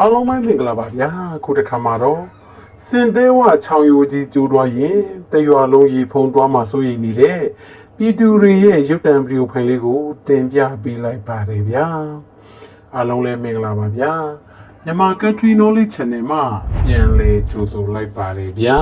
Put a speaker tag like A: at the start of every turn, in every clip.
A: အားလုံးပဲမင်္ဂလာပါဗျာခုတစ်ခါမှာတော့စင်တဲဝချောင်ယိုကြီးကျိုးသွားရင်တရွာလုံးရေဖုံးသွားမှာစိုးရိမ်နေတဲ့ပြည်သူတွေရဲ့ရုပ်တံဗီဒီယိုဖိုင်လေးကို တင်ပြပေးလိုက်ပါတယ်ဗျာအားလုံးလည်းမင်္ဂလာပါဗျာမြန်မာ Country Knowledge Channel မှာပြန်လည်ကြိုဆိုလိုက်ပါတယ်ဗျာ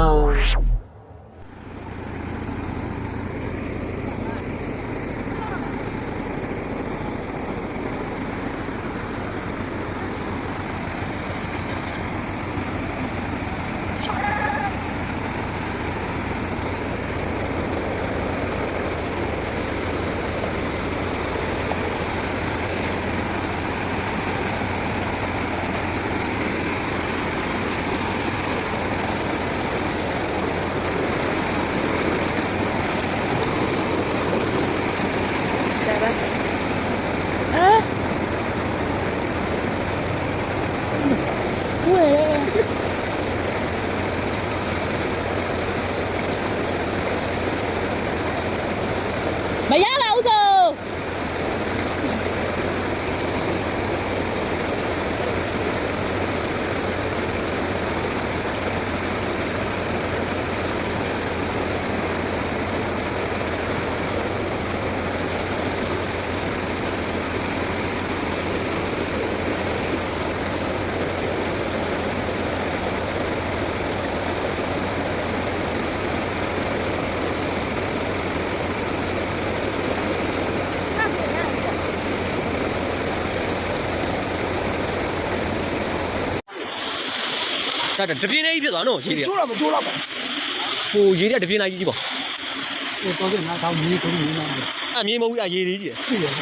B: ဒါတပြင်းလေးဖြစ်သွားနော်ရေးတွေက
C: ကျိုးတော့မကျိုးတော့ပါ။
B: ဟိုရေးတွေကတပြင်းလိုက်ကြီးပေါ့
C: ဟိုတော့ကငါတော့မြေကိုမြေနေတယ်။
B: အမြင်မဟုတ်ဘူးအရေးလေးကြီး
C: ပြည့်တယ်။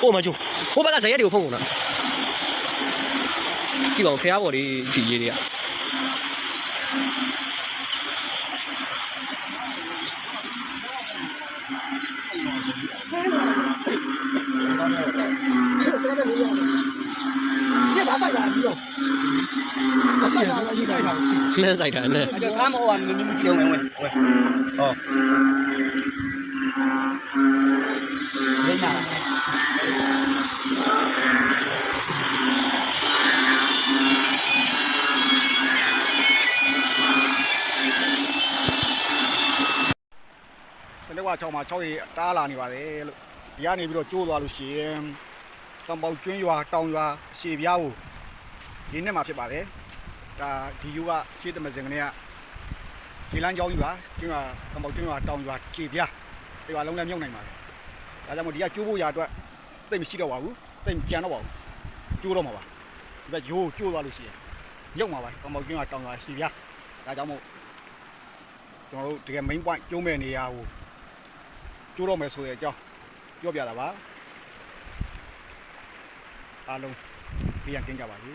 B: ဟိုမှာကျိုးဟိုဘက်ကဇရက်တွေကိုဖုံးကုန်တာ။ကြည့်ပါဦးဖះပေါ်လေးကြည့်ရေးတွေက
C: ရှေ့ဘာဆိုင်လာပြီးတော့ဘာဆိုင်လာရှိခိုင်းတာရှိ။
B: နှမ်းဆိုင်တာနဲ့
D: အဲ့ကားမဟုတ်ဘူးနင်းကြည့်အောင်ဝင်ဝင်ဟော
C: နေနာ
D: စနေက6မှာ6ရေတားလာနေပါတယ်လို့ဒီကနေပြီးတော့ကျိုးသွားလို့ရှိရင် တောင်ပေါကျွန်းရွာတောင်ရွာအရှေပြားကိုရင်းနဲ့မှာဖြစ်ပါတယ်ဒါဒီယူကရှေ့တမစင်ကနေကခြေလန်းကြောင်းရွာကျွန်းရွာတောင်ပေါကျွန်းရွာတောင်ရွာခြေပြားဒီရွာလုံးလည်းမြုပ်နိုင်ပါတယ်ဒါကြောင့်မို့ဒီကကျိုးဖို့ရာအတွက်သိမရှိတော့ပါဘူးသိမကြံတော့ပါဘူးကျိုးတော့မှာပါဒီဘက်ရိုးကျိုးသွားလို့ရှိရင်မြုပ်မှာပါတောင်ပေါကျွန်းရွာတောင်ရွာခြေပြားဒါကြောင့်မို့ကျွန်တော်တို့တကယ် main point ကျုံးမဲ့နေရာကိုကျိုးတော့မယ်ဆိုတဲ့အကြောင်းပြောပြတာပါ အားလုံးပြန်ကင်းကြပါစေ